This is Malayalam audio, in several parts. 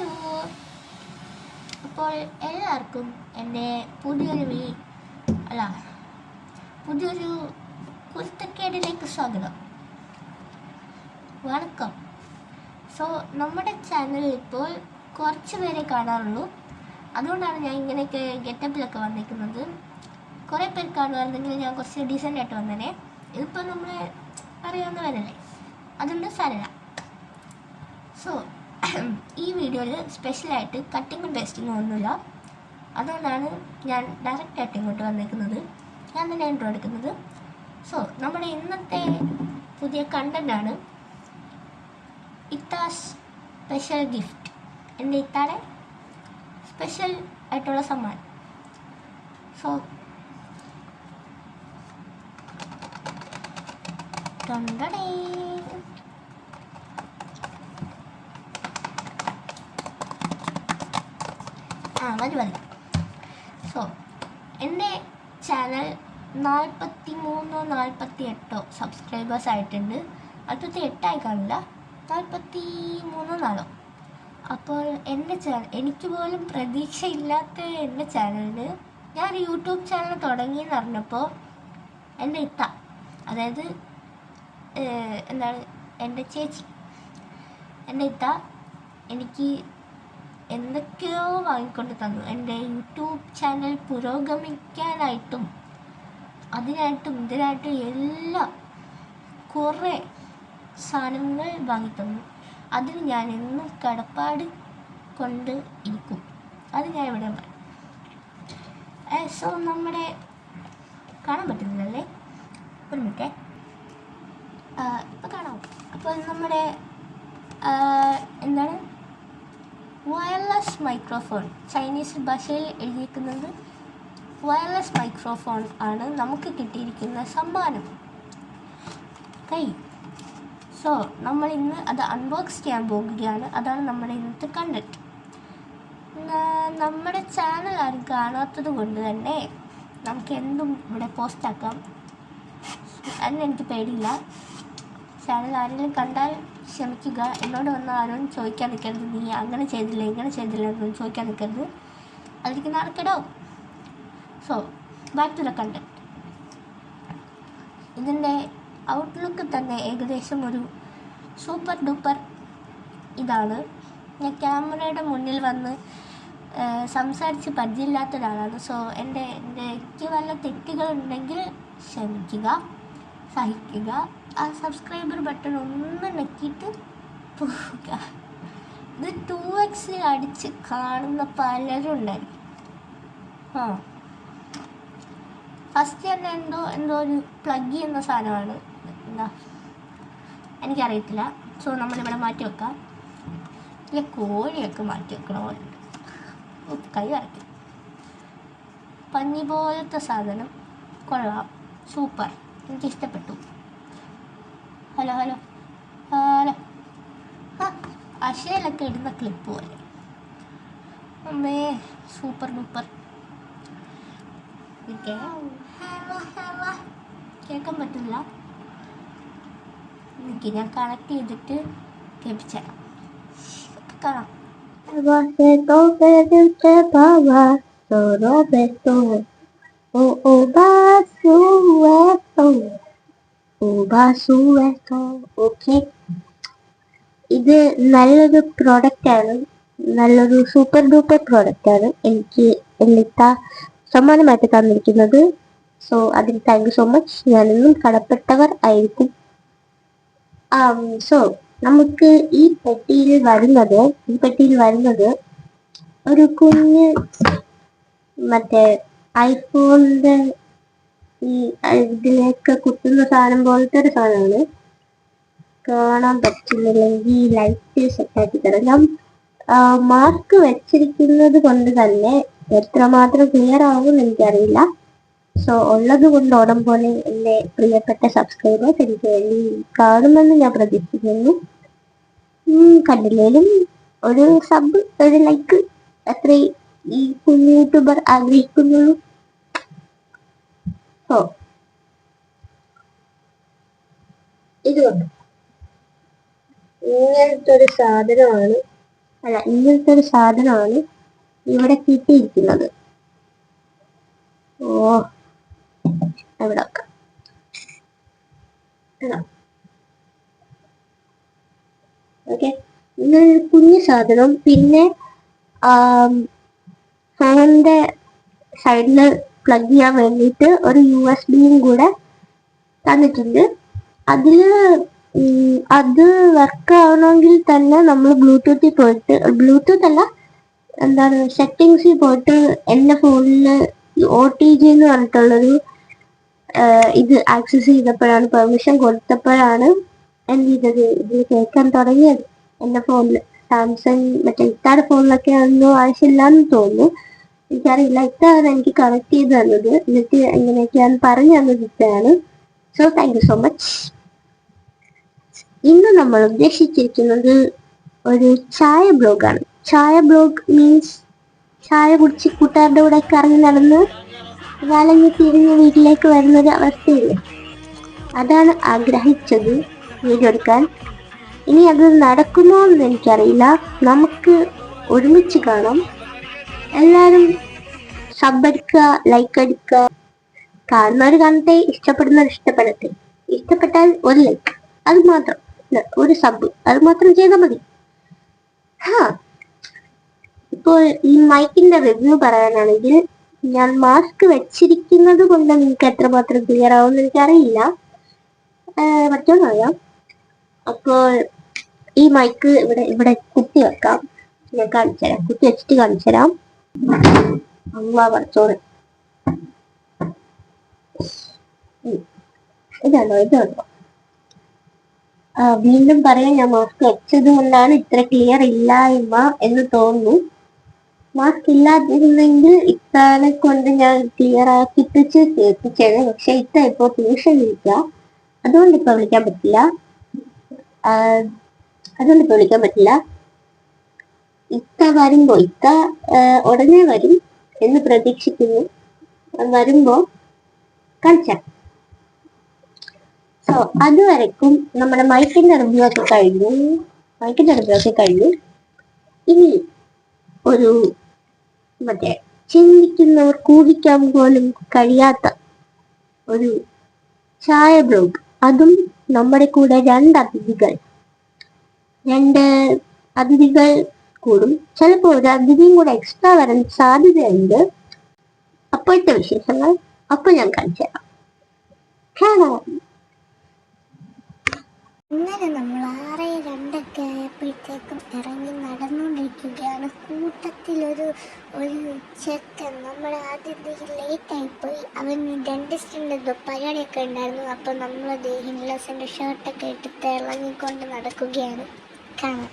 ഹലോ അപ്പോൾ എല്ലാവർക്കും എന്റെ പുതിയൊരു വീ അല്ല പുതിയൊരു കുരുത്തക്കേടിലേക്ക് സ്വാഗതം. വണക്കം. സോ നമ്മുടെ ചാനലിൽ ഇപ്പോൾ കുറച്ച് പേരെ കാണാറുള്ളൂ. അതുകൊണ്ടാണ് ഞാൻ ഇങ്ങനെയൊക്കെ ഗെറ്റപ്പിലൊക്കെ വന്നിരിക്കുന്നത്. കുറേ പേർ കാണുമായിരുന്നെങ്കിൽ ഞാൻ കുറച്ച് ഡീസന്റ് ആയിട്ട് വന്നേനെ. ഇതിപ്പോൾ നമ്മൾ അറിയാവുന്നവരല്ലേ? അതുകൊണ്ട് സാരമില്ല. സോ ഈ വീഡിയോയിൽ സ്പെഷ്യലായിട്ട് കട്ടിങ്ങും പേസ്റ്റിങ്ങും ഒന്നുമില്ല. അതുകൊണ്ടാണ് ഞാൻ ഡയറക്റ്റ് ആയിട്ട് ഇങ്ങോട്ട് വന്നിരിക്കുന്നത് ഞാൻ തന്നെ ഇൻട്രോ എടുക്കുന്നത്. സോ നമ്മുടെ ഇന്നത്തെ പുതിയ കണ്ടന്റാണ് ഇത്താസ് സ്പെഷ്യൽ ഗിഫ്റ്റ് എന്റെ ഇത്താടെ സ്പെഷ്യൽ ആയിട്ടുള്ള സമ്മാനം. സോ കണ്ടടേ മതി സോ എന്റെ ചാനൽ നാൽപ്പത്തി മൂന്നോ നാൽപ്പത്തി എട്ടോ സബ്സ്ക്രൈബേഴ്സ് ആയിട്ടുണ്ട്. നാൽപ്പത്തി എട്ടായി കാണില്ല. നാൽപ്പത്തി മൂന്നോ നാലോ അപ്പോൾ എന്റെ ചാനൽ എനിക്ക് പോലും പ്രതീക്ഷയില്ലാത്ത എന്റെ ചാനലിന് ഞാൻ യൂട്യൂബ് ചാനൽ തുടങ്ങിയെന്ന് അറിഞ്ഞപ്പോൾ എന്റെ ഇത്ത അതായത് എന്താണ് എന്റെ ചേച്ചി എന്റെ ഇത്ത എനിക്ക് എന്തൊക്കെയോ വാങ്ങിക്കൊണ്ട് തന്നു. എന്റെ യൂട്യൂബ് ചാനൽ പുരോഗമിക്കാനായിട്ടും അതിനായിട്ടും ഇതിനായിട്ടും എല്ലാം കുറേ സാധനങ്ങൾ വാങ്ങിത്തന്നു. അതിന് ഞാൻ എന്നും കടപ്പാട് കൊണ്ട് ഇരിക്കും. അത് ഞാൻ ഇവിടെ സോ നമ്മുടെ കാണാൻ പറ്റുന്നില്ലല്ലേ? ഒരു മിനിറ്റേ. ഇപ്പം കാണാം. അപ്പോൾ നമ്മുടെ എന്താണ്? Wireless microphone. ചൈനീസ് ഭാഷയിൽ എഴുതിയിരിക്കുന്നത് വയർലെസ് മൈക്രോഫോൺ ആണ് നമുക്ക് കിട്ടിയിരിക്കുന്ന സമ്മാനം. കൈ സോ നമ്മൾ ഇന്ന് അത് അൺബോക്സ് ചെയ്യാൻ പോകുകയാണ്. അതാണ് നമ്മുടെ ഇന്നത്തെ കണ്ടന്റ് നമ്മുടെ ചാനൽ ആരും കാണാത്തത് കൊണ്ട് തന്നെ നമുക്ക് എന്തും ഇവിടെ പോസ്റ്റ് ആക്കാം. അതിന് എനിക്ക് പേടിയില്ല. ചാനൽ ആരെങ്കിലും കണ്ടാൽ ക്ഷമിക്കുക. എന്നോട് വന്ന ആരും ചോദിക്കാൻ നിൽക്കരുത്. നീ അങ്ങനെ ചെയ്തില്ല ഇങ്ങനെ ചെയ്തില്ല എന്നൊന്നും ചോദിക്കാൻ നിൽക്കരുത്. അതിലേക്ക് നടക്കടോ so back to the content ഇതിന്റെ ഔട്ട്ലുക്ക് തന്നെ ഏകദേശം ഒരു സൂപ്പർ ഡൂപ്പർ ഇതാണ്. ഞാൻ ക്യാമറയുടെ മുന്നിൽ വന്ന് സംസാരിച്ച് പരിചയമില്ലാത്ത ഒരാളാണ് സോ എന്റെ എന്റെ എനിക്ക് വല്ല തെറ്റുകളുണ്ടെങ്കിൽ ക്ഷമിക്കുക. സഹിക്കുക. ആ സബ്സ്ക്രൈബർ ബട്ടൺ ഒന്ന് നെക്കിയിട്ട് പോവുക ഇത് ടു എക്സ് അടിച്ച് കാണുന്ന പലരും ഉണ്ടായിരിക്കും. ആ. ഫസ്റ്റ് തന്നെ എന്തോ എന്തോ ഒരു പ്ലഗ് ചെയ്യുന്ന സാധനമാണ്. എന്താ എനിക്കറിയത്തില്ല. സോ നമ്മളിവിടെ മാറ്റി വെക്കാം. ഇല്ല കോഴിയൊക്കെ മാറ്റി വെക്കണ കൈ വരയ്ക്കും. പഞ്ഞി പോലത്തെ സാധനം. കൊള്ളാം. സൂപ്പർ. എനിക്കിഷ്ടപ്പെട്ടു ഹലോ ഹലോ ഹലോ. ആ അശയിലൊക്കെ ഇടുന്ന ക്ലിപ്പ് പോലെ. അമ്മേ സൂപ്പർ ഡൂപ്പർ. കേൾക്കാൻ പറ്റില്ല എനിക്ക് ഞാൻ കണക്ട് ചെയ്തിട്ട് കേൾപ്പിച്ചേരാം കാണാം. Roberto. Pedro Baba, so Roberto, o o basueto, o basueto, okay ഇത് നല്ലൊരു പ്രോഡക്റ്റ് ആണ്. നല്ലൊരു സൂപ്പർ ഡൂപ്പർ പ്രോഡക്റ്റ് ആണ്. എനിക്ക് എല്ലിത്ത സമ്മാനമായിട്ട് തന്നിരിക്കുന്നത്. സോ അതിന് താങ്ക് യു സോ മച്ച് ഞാനെന്നും കടപ്പെട്ടവർ ആയിരിക്കും. സോ നമുക്ക് ഈ പെട്ടിയിൽ വരുന്നത് ഈ പെട്ടിയിൽ വരുന്നത് ഒരു കുഞ്ഞ് മറ്റേ ഐഫോണിന്റെ ഈ ഇതിലേക്ക് കുത്തുന്ന സാധനം പോലത്തെ ഒരു സാധനമാണ്. കാണാൻ പറ്റുന്നില്ലെങ്കിൽ ലൈറ്റ് സെറ്റാക്കി തരാം. ഞാൻ മാസ്ക് വെച്ചിരിക്കുന്നത് കൊണ്ട് തന്നെ എത്രമാത്രം ക്ലിയർ ആവുമെന്ന് എനിക്കറിയില്ല. സോ ഉള്ളത് കൊണ്ട് ഓടം പോലെ എന്റെ പ്രിയപ്പെട്ട സബ്സ്ക്രൈബേഴ്സ് എനിക്ക് വേണ്ടി കാണുമെന്ന് ഞാൻ പ്രതീക്ഷിക്കുന്നു. കണ്ടില്ലേലും ഒരു സബ് ഒരു ലൈക്ക് അത്രേ ഈ കുഞ്ഞു യൂട്യൂബർ ആഗ്രഹിക്കുന്നുള്ളൂ. ഓ. ഇതുകൊണ്ട്. ഇങ്ങനത്തെ ഒരു സാധനമാണ്. അല്ല ഇങ്ങനത്തെ ഒരു സാധനമാണ് ഇവിടെ കിട്ടിയിരിക്കുന്നത്. ഓ. ഇവിടെ ഓക്കെ. ഇങ്ങനെ കുഞ്ഞു സാധനം. പിന്നെ ഫോണിന്റെ സൈഡിൽ പ്ലഗ് ചെയ്യാൻ വേണ്ടിയിട്ട് ഒരു യു എസ് ബിയും കൂടെ തന്നിട്ടുണ്ട്. അതിൽ അത് വർക്ക് ആവണമെങ്കിൽ തന്നെ നമ്മൾ ബ്ലൂടൂത്തിൽ പോയിട്ട് ബ്ലൂടൂത്ത് അല്ല എന്താണ് സെറ്റിങ്സിൽ പോയിട്ട് എന്റെ ഫോണിൽ ഒ ടി ജി എന്ന് പറഞ്ഞിട്ടുള്ളൊരു ഇത് ആക്സസ് ചെയ്തപ്പോഴാണ് പെർമിഷൻ കൊടുത്തപ്പോഴാണ് എന്ത് ചെയ്തത് ഇത് കേൾക്കാൻ തുടങ്ങിയത്. എന്റെ ഫോണിൽ സാംസങ് മറ്റേ ഇത്താടെ ഫോണിലൊക്കെ ഒന്നും ആവശ്യമില്ലാന്ന് തോന്നുന്നു. എനിക്കറിയില്ല. ഇത്തവണ എനിക്ക് കണക്ട് ചെയ്ത് തന്നത് എന്നിട്ട് എങ്ങനെയൊക്കെയാണ് പറഞ്ഞു തന്നത് ഇത്തവണ so thank you so much ഇന്ന് നമ്മൾ ഉദ്ദേശിച്ചിരിക്കുന്നത് ഒരു ചായ ബ്ലോഗാണ് ചായ ബ്ലോഗ് മീൻസ് ചായ കുടിച്ച് കൂട്ടുകാരുടെ കൂടെ ഒക്കെ ഇറങ്ങി നടന്ന് വലഞ്ഞ് തിരിഞ്ഞ് വീട്ടിലേക്ക് വരുന്ന ഒരു അവസ്ഥയില്ലേ? അതാണ് ആഗ്രഹിച്ചത് വീഡിയോ എടുക്കാൻ. ഇനി അത് നടക്കുമോ എന്ന് എനിക്കറിയില്ല. നമുക്ക് ഒരുമിച്ച് കാണാം. എല്ലാവരും സബ് അടിക്കുക ലൈക്ക് അടിക്കുക. കാണുന്നവർ കാണട്ടെ ഇഷ്ടപ്പെടുന്നവർ ഇഷ്ടപ്പെടട്ടെ. ഇഷ്ടപ്പെട്ടാൽ ഒരു ലൈക്ക് അത് മാത്രം. ഒരു സബ് അത് മാത്രം ചെയ്താൽ മതി. ഹാ. ഇപ്പോൾ ഈ മൈക്കിന്റെ റിവ്യൂ പറയാനാണെങ്കിൽ ഞാൻ മാസ്ക് വെച്ചിരിക്കുന്നത് കൊണ്ട് നിങ്ങൾക്ക് എത്രമാത്രം ക്ലിയർ ആവുമെന്ന് എനിക്കറിയില്ല. പറ്റുമെന്നറിയാം അപ്പോൾ ഈ മൈക്ക് ഇവിടെ ഇവിടെ കുത്തി വെക്കാം. ഞാൻ കാണിച്ചു തരാം കുത്തി വെച്ചിട്ട് കാണിച്ചു തരാം അമ്മ പറച്ചോറ് ഇതാണോ ഇതാണോ? വീണ്ടും പറയാം ഞാൻ മാസ്ക് വെച്ചത് കൊണ്ടാണ് ഇത്ര ക്ലിയർ ഇല്ലായ്മ എന്ന് തോന്നുന്നു. മാസ്ക് ഇല്ലാതിരുന്നെങ്കിൽ ഇത്താനെ കൊണ്ട് ഞാൻ ക്ലിയർ ആക്കിപ്പിച്ച് കേൾപ്പിച്ചത് പക്ഷെ ഇത്ത ഇപ്പോ ട്യൂഷൻ വിളിക്കുക അതുകൊണ്ട് ഇപ്പൊ വിളിക്കാൻ പറ്റില്ല. അതുകൊണ്ട് ഇപ്പൊ വിളിക്കാൻ പറ്റില്ല. ഇത്ത വരുമ്പോ ആ, ഉടനെ വരും എന്ന് പ്രതീക്ഷിക്കുന്നു. വരുമ്പോ കഴിച്ച സോ അതുവരക്കും നമ്മുടെ മൈക്കിന്റെ റിവ്യൂ കഴിഞ്ഞു. മൈക്കിന്റെ റിവ്യൂ കഴിഞ്ഞു. ഇനി ഒരു മറ്റേ ചിന്തിക്കുന്നവർ കൂടിക്കാൻ പോലും കഴിയാത്ത ഒരു ചായ ബ്ലോഗ്. അതും നമ്മുടെ കൂടെ രണ്ട് അതിഥികൾ. രണ്ട് അതിഥികൾ കൂടും. ചിലപ്പോൾ ഒരു അതിഥിയും കൂടെ എക്സ്ട്രാ വരാൻ സാധ്യതയുണ്ട്. അപ്പോഴത്തെ വിശേഷങ്ങൾ അപ്പോൾ ഞാൻ കാണിച്ചു തരാം. ഇന്നലെ നമ്മൾ ആറ് രണ്ടൊക്കെ ആയപ്പോഴത്തേക്കും ഇറങ്ങി നടന്നുകൊണ്ടിരിക്കുകയാണ്. കൂട്ടത്തിലൊരു ഒരു ചെക്കൻ നമ്മുടെ ആദ്യം ലേറ്റ് ആയിപ്പോയി. അവന് ഡെന്റിസ്റ്റിന്റെ പരിപാടിയൊക്കെ ഉണ്ടായിരുന്നു. അപ്പോൾ നമ്മൾ ഹിൻലസിന്റെ ഷർട്ടൊക്കെ ഇട്ടിട്ട് ഇറങ്ങിക്കൊണ്ട് നടക്കുകയാണ്. കാണാം.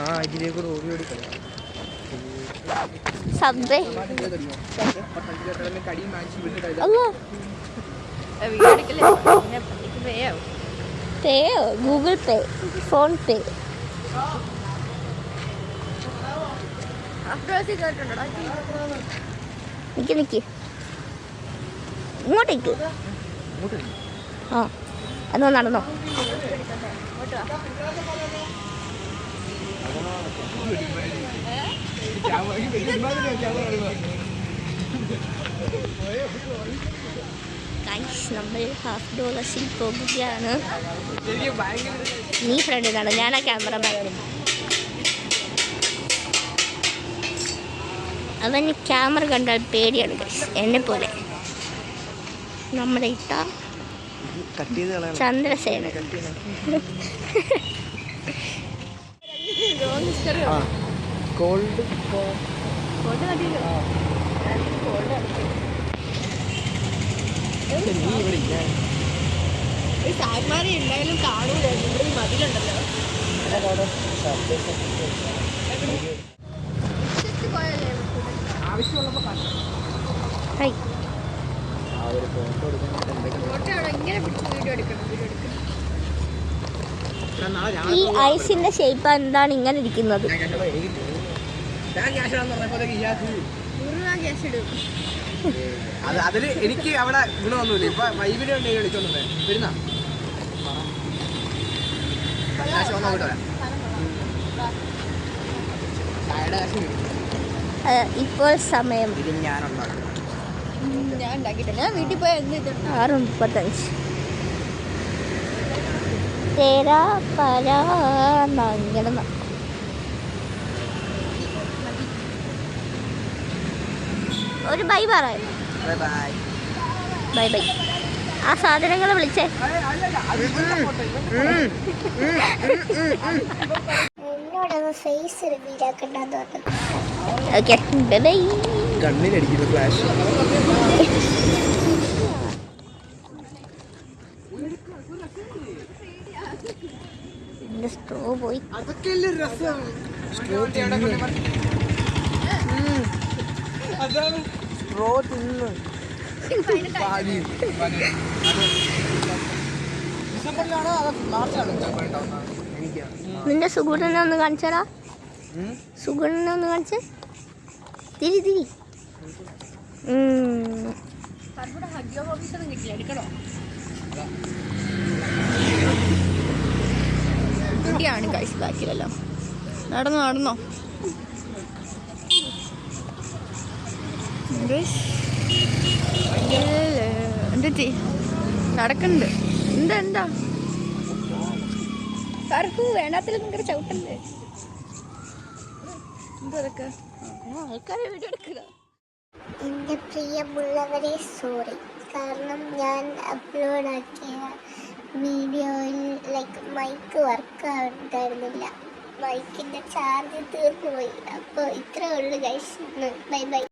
ആ ഇതിലേക്ക് ഓടി ഓടി സബ്വേ പേയോ? Google Pay PhonePe. നിക്ക് നിക്ക്. ഇങ്ങോട്ടേക്ക്. ആ. എന്നാ നടന്നോ. നമ്മൾ ഹാഫ് ഡോളേഴ്സിൽ പോകുകയാണ്. നീ ഫ്രണ്ടിലാണ് ഞാൻ ആ ക്യാമറമാൻ അവന് ക്യാമറ കണ്ടാൽ പേടിയാണ് എന്നെ പോലെ നമ്മളെ കളയണം ചന്ദ്രസേന കോൾഡ് ഇല്ല. എന്തായാലും കാണൂല. ഇവിടെ മതിലുണ്ടല്ലോ. ഹൈ ആ ഒരു ഫോട്ടോ എടുക്കാൻ ഈ ഐസിന്റെ ഷേപ്പ് എന്താണ് ഇങ്ങനെ ഇരിക്കുന്നത്? അത് അതിൽ എനിക്ക് അവിടെ ഗുണമൊന്നുമില്ല ഇപ്പൊ വൈബിന് വേണ്ടി വിളിച്ചോണ്ടേ വരുന്ന. ഇപ്പോൾ സമയം. ഇത് ഞാനുണ്ടാക്കും. ഞാൻ ഉണ്ടാക്കിയിട്ടില്ല. ഞാൻ വീട്ടിൽ പോയി എന്ത് ആറ് മുപ്പത്തഞ്ച്. തേരാ പരാ ഇങ്ങനെ ഒരു ബൈ പറയാം ബൈ ബൈ. ബൈ ബൈ ആ സാധനങ്ങൾ വിളിച്ചേ എന്നോടൊന്ന് ഫേസ് റിവീലാക്കണ്ടെന്ന് പറഞ്ഞു. ഓക്കെ ബൈ ബൈ കണ്ണിലടിക്കുന്ന ഫ്ലാഷ് സ്ട്രോ പോയി. സ്ട്രോ തിന്ന്. നിന്റെ സുഹൃത്തിനെ ഒന്ന് കാണിച്ചാടാ. സുഗുണനെ ഒന്ന് കാണിച്ച് തിരി തിരി. കുട്ടിയാണ് കഴിച്ച് ബാക്കിലല്ലോ നടന്നോ നടന്നോ? എന്തെത്തി നടക്കണ്ട്. എന്താ എന്താ? കറുപ്പ് വേണ്ടാത്തിൽ ഭയങ്കര ചവിട്ടല്ലേ? ആൾക്കാരെ വീഡിയോ എടുക്കുക പ്രിയമുള്ളവരെ സോറി കാരണം ഞാൻ അപ്ലോഡ് ആക്കിയ വീഡിയോയിൽ ലൈക്ക് മൈക്ക് വർക്ക് ആവുന്നുണ്ടായിരുന്നില്ല. മൈക്കിന്റെ ചാർജ് തീർന്നു പോയി അപ്പോൾ ഇത്രേ ഉള്ളൂ ഗൈസ് ബൈ ബൈ